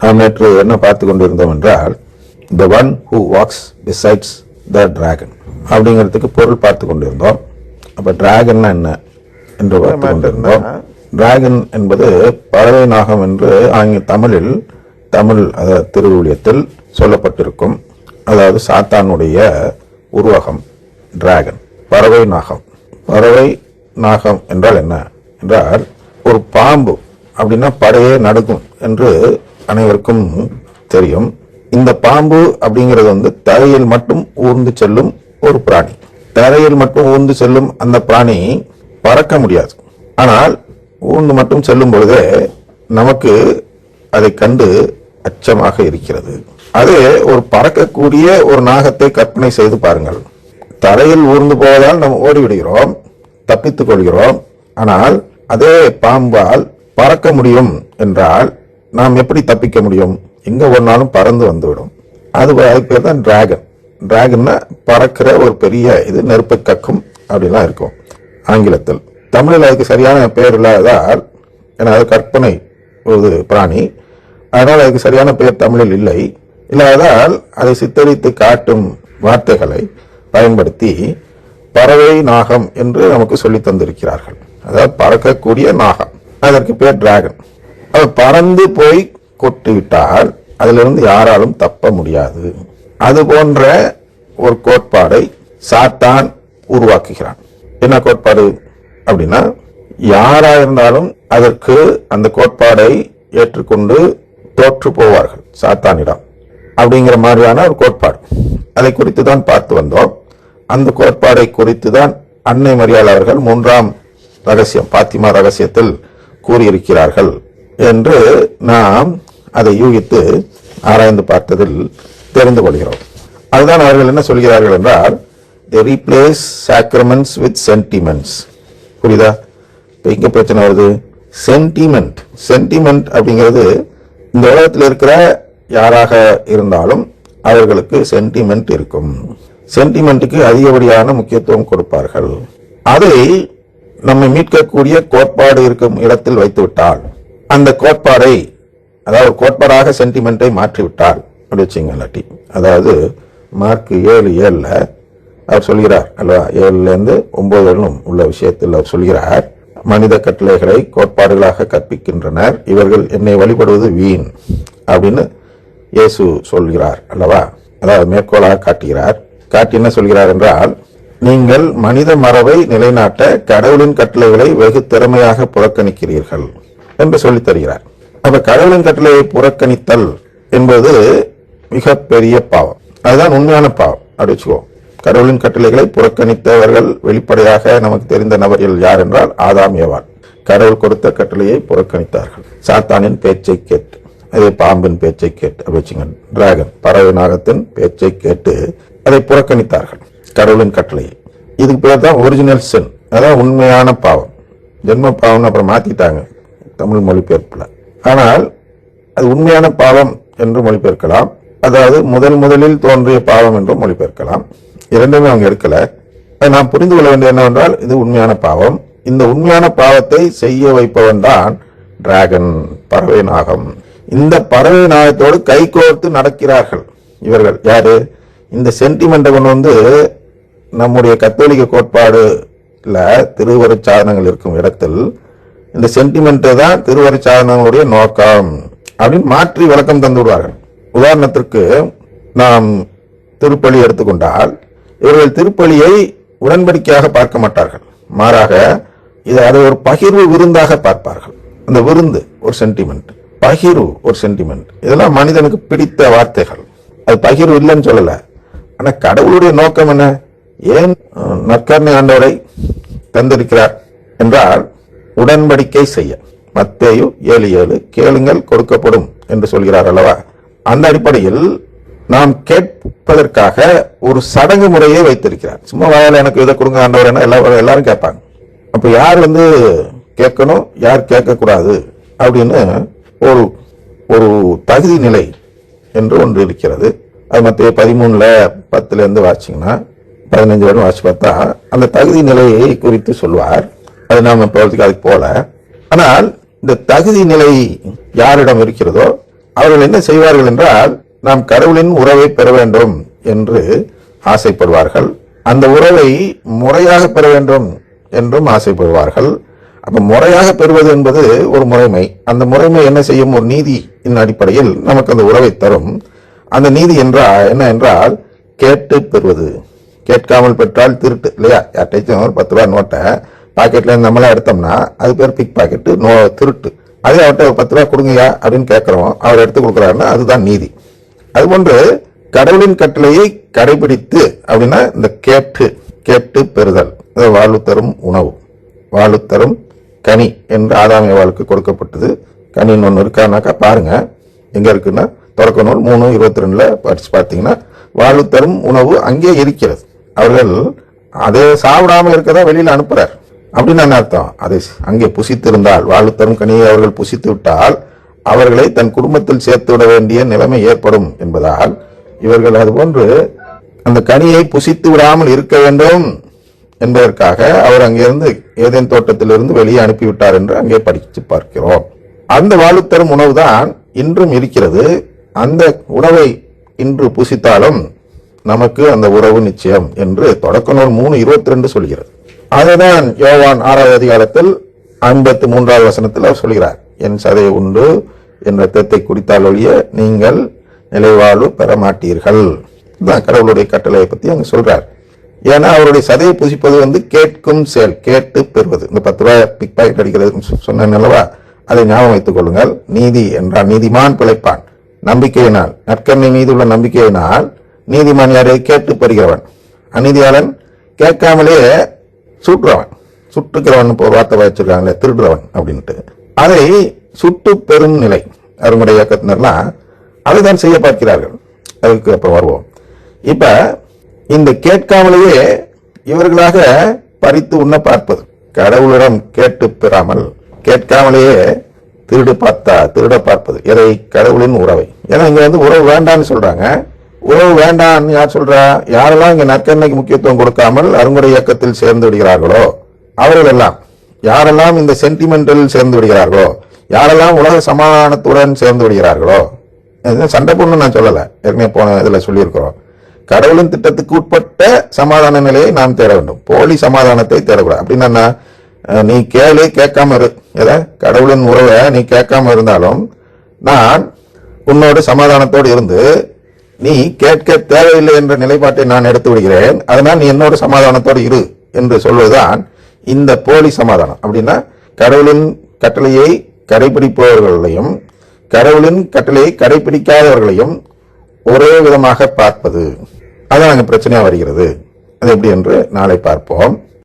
நாம் நேற்று என்ன பார்த்து கொண்டிருந்தோம் என்றால் the one who walks besides the dragon அப்படிங்கிறதுக்கு பொருள் பார்த்து கொண்டிருந்தோம். அப்ப டிராகன்னா என்ன என்று பார்த்து கொண்டிருந்தோம். டிராகன் என்பது பறவை நாகம் என்று ஆங்கில தமிழில் தமிழ் அதாவது திருவிழியத்தில் சொல்லப்பட்டிருக்கும் அதாவது சாத்தானுடைய உருவகம் டிராகன் பறவை நாகம். பறவை நாகம் என்றால் என்ன? என்றால் ஒரு பாம்பு அப்படின்னா படையே நடுக்கும் என்று அனைவருக்கும் தெரியும். இந்த பாம்பு அப்படிங்கிறது வந்து தரையில் மட்டும் ஊர்ந்து செல்லும் ஒரு பிராணி. தரையில் மட்டும் ஊர்ந்து செல்லும் அந்த பிராணி பறக்க முடியாது. ஆனால் ஊர்ந்து மட்டும் செல்லும் பொழுதே நமக்கு அதை கண்டு அச்சமாக இருக்கிறது. அதே ஒரு பறக்கக்கூடிய ஒரு நாகத்தை கற்பனை செய்து பாருங்கள். தரையில் ஊர்ந்து போவதால் நாம் ஓடிவிடுகிறோம் தப்பித்துக் கொள்கிறோம். ஆனால் அதே பாம்பால் பறக்க முடியும் என்றால் நாம் எப்படி தப்பிக்க முடியும்? எங்க ஒன்னாலும் பறந்து வந்துவிடும். அது அது பேர் தான் டிராகன் டிராகன்னா பறக்கிற ஒரு பெரிய இது நெருப்பை கக்கும் அப்படிலாம் இருக்கும் ஆங்கிலத்தில். தமிழில் அதுக்கு சரியான பெயர் இல்லாததால் ஏன்னா அது கற்பனை ஒரு பிராணி. அதனால் அதுக்கு சரியான பெயர் தமிழில் இல்லை. இல்லாததால் அதை சித்தரித்து காட்டும் வார்த்தைகளை பயன்படுத்தி பறவை நாகம் என்று நமக்கு சொல்லி தந்திருக்கிறார்கள். அதாவது பறக்கக்கூடிய நாகம். அதற்கு பேர் டிராகன் அது பறந்து போய் கொட்டிவிட்டால் அதிலிருந்து யாராலும் தப்ப முடியாது. அது போன்ற ஒரு கோட்பாடை சாத்தான் உருவாக்குகிறான். என்ன கோட்பாடு அப்படின்னா யாரா இருந்தாலும் அதற்கு அந்த கோட்பாடை ஏற்றுக்கொண்டு தோற்று போவார்கள் சாத்தானிடம். அப்படிங்கிற மாதிரியான ஒரு கோட்பாடு. அதை குறித்து தான் பார்த்து வந்தோம். அந்த கோட்பாடை குறித்து தான் அன்னை மரியாள் அவர்கள் மூன்றாம் ரகசியம் பாத்திமா ரகசியத்தில் கூறியிருக்கிறார்கள். என்று நாம் அதை யூகித்து ஆராய்ந்து பார்த்ததில் தெரிந்து கொள்கிறோம். அதுதான் அவர்கள் என்ன சொல்கிறார்கள் என்றால் the replace sacraments with sentiments புரியுதா? இப்போ இங்க பிரச்சனை வருது. சென்டிமெண்ட் சென்டிமெண்ட் அப்படிங்கிறது இந்த உலகத்தில் இருக்கிற யாராக இருந்தாலும் அவர்களுக்கு சென்டிமெண்ட் இருக்கும். சென்டிமெண்ட்டுக்கு அதிகப்படியான முக்கியத்துவம் கொடுப்பார்கள். அதை நம்மை மீட்கக்கூடிய கோட்பாடு இருக்கும் இடத்தில் வைத்துவிட்டால் அந்த கோட்பாடை அதாவது கோட்பாடாக சென்டிமெண்ட்டை மாற்றிவிட்டால் அப்படி வச்சுங்க இல்லாட்டி. அதாவது மார்க் ஏழு ஏழில் அவர் சொல்கிறார் அல்லவா? ஏழுலேருந்து இருந்து ஒன்பது உள்ள விஷயத்தில் அவர் சொல்கிறார் மனித கட்டளைகளை கோட்பாடுகளாக கற்பிக்கின்றனர் இவர்கள் என்னை வழிபடுவது வீண் அப்படின்னு இயேசு சொல்கிறார் அல்லவா? அதாவது மேற்கோளாக காட்டுகிறார். காட்டி என்ன சொல்கிறார் என்றால் நீங்கள் மனித மரபை நிலைநாட்ட கடவுளின் கட்டளைகளை வெகு திறமையாக புறக்கணிக்கிறீர்கள். என்று சொல்லித் தருகிறார். அப்ப கடவுளின் கட்டளையை புறக்கணித்தல் என்பது மிகப்பெரிய பாவம். அதுதான் உண்மையான பாவம். அப்படி வச்சுக்கோ கடவுளின் கட்டளைகளை புறக்கணித்தவர்கள் வெளிப்படையாக நமக்கு தெரிந்த நபர்கள் யார் என்றால் ஆதாம் ஏவான் கடவுள் கொடுத்த கட்டளையை புறக்கணித்தார்கள். சாத்தானின் பேச்சை கேட்டு அதே பாம்பின் பேச்சை கேட்டு அப்படிச்சுங்க டிராகன் பறவை நாகத்தின் பேச்சை கேட்டு அதை புறக்கணித்தார்கள் கடவுளின் கட்டளையை. இதுக்கு பேர் தான் ஒரிஜினல் சென் அதான் உண்மையான பாவம். ஜென்ம பாவம்னு அப்புறம் மாத்திட்டாங்க. தமிழ் மொழிபெயர்ப்புல. ஆனால் அது உண்மையான பாவம் என்று மொழிபெயர்க்கலாம். அதாவது முதல் முதலில் தோன்றிய பாவம் என்றும் மொழிபெயர்க்கலாம். இரண்டுமே அவங்க எடுக்கல. அதை நாம் புரிந்து கொள்ள வேண்டிய என்னவென்றால் இது உண்மையான பாவம். இந்த உண்மையான பாவத்தை செய்ய வைப்பவன் தான் டிராகன் பறவை நாகம் இந்த பறவை நாகத்தோடு கைகோர்த்து நடக்கிறார்கள் இவர்கள். யாரு? இந்த சென்டிமெண்ட்டை கொண்டு வந்து நம்முடைய கத்தோலிக்க கோட்பாடுல திருவருட் சாதனங்கள் இருக்கும் இடத்தில் இந்த சென்டிமெண்ட் தான் திருவருட் சாதனங்களுடைய நோக்கம் அப்படின்னு மாற்றி விளக்கம் தந்து விடுவார்கள். உதாரணத்திற்கு நாம் திருப்பலி எடுத்துக்கொண்டால் இவர்கள் திருப்பலியை உடன்படிக்கையாக பார்க்க மாட்டார்கள். மாறாக இது அதை ஒரு பகிர்வு விருந்தாக பார்ப்பார்கள். அந்த விருந்து ஒரு சென்டிமெண்ட் பகிர்வு ஒரு சென்டிமெண்ட் இதெல்லாம் மனிதனுக்கு பிடித்த வார்த்தைகள். அது பகிர்வு இல்லைன்னு சொல்லல. ஆனா கடவுளுடைய நோக்கம் என்ன? ஏன் அஹ், ஆண்டவரை தந்திருக்கிறார்? என்றால் உடன்படிக்கை செய்ய. மத்தேயு ஏழு ஏழு கேளுங்கள் கொடுக்கப்படும் என்று சொல்கிறார் அல்லவா? அந்த அடிப்படையில் நாம் கேட்பதற்காக ஒரு சடங்கு முறையை வைத்திருக்கிறார். சும்மா வாயால எனக்கு இதை கொடுங்க ஆண்டவர் என்ன எல்லாரும் எல்லாரும் கேட்பாங்க. அப்ப யார் வந்து கேட்கணும் யார் கேட்கக்கூடாது அப்படின்னு ஒரு ஒரு தகுதி நிலை என்று ஒன்று இருக்கிறது. அது மத்திய பதிமூணுல பத்துல இருந்து பதினஞ்சு வரும் வாசி பார்த்தா அந்த தகுதி நிலையை குறித்து சொல்வார். அது நாம் இப்போதைக்கு அதுக்கு போல. ஆனால் இந்த தகுதி நிலை யாரிடம் இருக்கிறதோ அவர்கள் என்ன செய்வார்கள் என்றால் நாம் கடவுளின் உறவை பெற வேண்டும் என்று ஆசைப்படுவார்கள். அந்த உறவை முறையாக பெற வேண்டும் என்றும் ஆசைப்படுவார்கள். அப்ப முறையாக பெறுவது என்பது ஒரு முறைமை. அந்த முறைமை என்ன செய்யும்? ஒரு நீதியின் அடிப்படையில் நமக்கு அந்த உறவை தரும். அந்த நீதி என்றால் என்ன என்றால் கேட்டு பெறுவது. கேட்காமல் பெற்றால் திருட்டு. இல்லையா? யார்கிட்டையும் ஒரு பத்து ரூபா நோட்டை பாக்கெட்ல நம்மளாம் நம்மளா எடுத்தோம்னா அது பேர் பிக் பாக்கெட்டு நோ திருட்டு. அதே அவர்கிட்ட பத்து ரூபா கொடுங்கயா அப்படின்னு கேட்கிறோம் அவர் எடுத்து கொடுக்குறாருன்னா அதுதான் நீதி. அதுபோன்று கடவுளின் கட்டளையை கடைபிடித்து அப்படின்னா இந்த கேட்டு கேட்டு பெறுதல். வாழ்வு தரும் உணவு. வாழ்வு தரும் கனி என்று ஆதாமிய வாழ்க்கை கொடுக்கப்பட்டது. கனின்னு ஒன்று இருக்கானாக்கா பாருங்க. எங்க இருக்குன்னா தொடக்க நூல் மூணு இருபத்தி ரெண்டுல படிச்சு பார்த்தீங்கன்னா வாழ்வு தரும் உணவு அங்கே இருக்கிறது. அவர்கள் அதை சாப்பிடாம இருக்கதான் வெளியில் அனுப்புறார். அப்படின்னு என்ன அர்த்தம்? அதை அங்கே புசித்திருந்தால் வாழ்வு தரும் கனியை அவர்கள் புசித்து விட்டால் அவர்களை தன் குடும்பத்தில் சேர்த்து விட வேண்டிய நிலைமை ஏற்படும் என்பதால் இவர்கள் அதுபோன்று அந்த கனியை புசித்து விடாமல் இருக்க வேண்டும் என்பதற்காக அவர் அங்கிருந்து ஏதேன் தோட்டத்திலிருந்து வெளியே அனுப்பிவிட்டார் என்று அங்கே படித்து பார்க்கிறோம். அந்த வாழுத்தரும் உணவுதான் இன்றும் இருக்கிறது. அந்த உணவை இன்று புசித்தாலும் நமக்கு அந்த உறவு நிச்சயம் என்று தொடக்க நூல் மூணு இருபத்தி ரெண்டு சொல்கிறது. அதுதான் யோவான் ஆறாவது அதிகாரத்தில் ஐம்பத்தி மூன்றாவது வசனத்தில் அவர் சொல்கிறார். என் சதையை உண்டு என் ரத்தத்தை குடித்தால் ஒழிய நீங்கள் நிலைவாழ்வு பெற மாட்டீர்கள். தான் கடவுளுடைய கட்டளையை பற்றி அங்கே சொல்றார். ஏன்னா அவருடைய சதையை புசிப்பது வந்து கேட்கும் செயல் கேட்டு பெறுவது. இந்த பத்து ரூபாய் பிக் பாக்கெட் அடிக்கிறது சொன்னேன் அல்லவா? அதை ஞாபகம் வைத்துக் கொள்ளுங்கள். நீதி என்றால் நீதிமான் பிழைப்பான். நம்பிக்கையினால் நற்கண்ணை மீது உள்ள நம்பிக்கையினால் நீதிமான் யாரை? கேட்டு பெறுகிறவன். அநீதியாளன் கேட்காமலே சுட்டுறவன். சுட்டுக்கிறவன் இப்போ ஒரு வார்த்தை வச்சிருக்காங்களே திருடுறவன் அப்படின்ட்டு அதை சுட்டு பெரும் நிலை அருமுறை இயக்கத்தினர்லாம் அதுதான் செய்ய பார்க்கிறார்கள். அதுக்கு அப்புறம் வருவோம். இப்போ இந்த கேட்காமலேயே இவர்களாக பறித்து உண்ண பார்ப்பது. கடவுளிடம் கேட்டு பெறாமல் கேட்காமலேயே திருடு பார்த்தா திருட பார்ப்பது. எதை? கடவுளின் உறவை. ஏன்னா இங்க வந்து உறவு வேண்டாம்னு சொல்றாங்க. உறவு வேண்டாம்னு யார் சொல்றா? யாரெல்லாம் இங்க நற்கண்ணைக்கு முக்கியத்துவம் கொடுக்காமல் அருங்குறை இயக்கத்தில் சேர்ந்து விடுகிறார்களோ அவர்கள் எல்லாம் யாரெல்லாம் இந்த சென்டிமெண்டலில் சேர்ந்து விடுகிறார்களோ யாரெல்லாம் உலக சமாதானத்துடன் சேர்ந்து விடுகிறார்களோ சண்டை பொண்ணு நான் சொல்லல. ஏற்கனவே போன இதுல சொல்லியிருக்கிறோம். கடவுளின் திட்டத்துக்கு உட்பட்ட சமாதான நிலையை நாம் தேட வேண்டும். போலி சமாதானத்தை தேடக்கூடாது. அப்படின்னா நீ கேளு கேட்காம இரு. ஏதா கடவுளின் உறவை நீ கேட்காம இருந்தாலும் நான் உன்னோட சமாதானத்தோடு இருந்து நீ கேட்க தேவையில்லை என்ற நிலைப்பாட்டை நான் எடுத்து விடுகிறேன். அதனால் நீ என்னோட சமாதானத்தோடு இரு என்று சொல்வதுதான் இந்த போலி சமாதானம். அப்படின்னா கடவுளின் கட்டளையை கடைபிடிப்பவர்களையும் கடவுளின் கட்டளையை கடைபிடிக்காதவர்களையும் ஒரே விதமாக பார்ப்பது. அதான் அங்கே பிரச்சனையாக வருகிறது. அது எப்படி என்று நாளை பார்ப்போம்.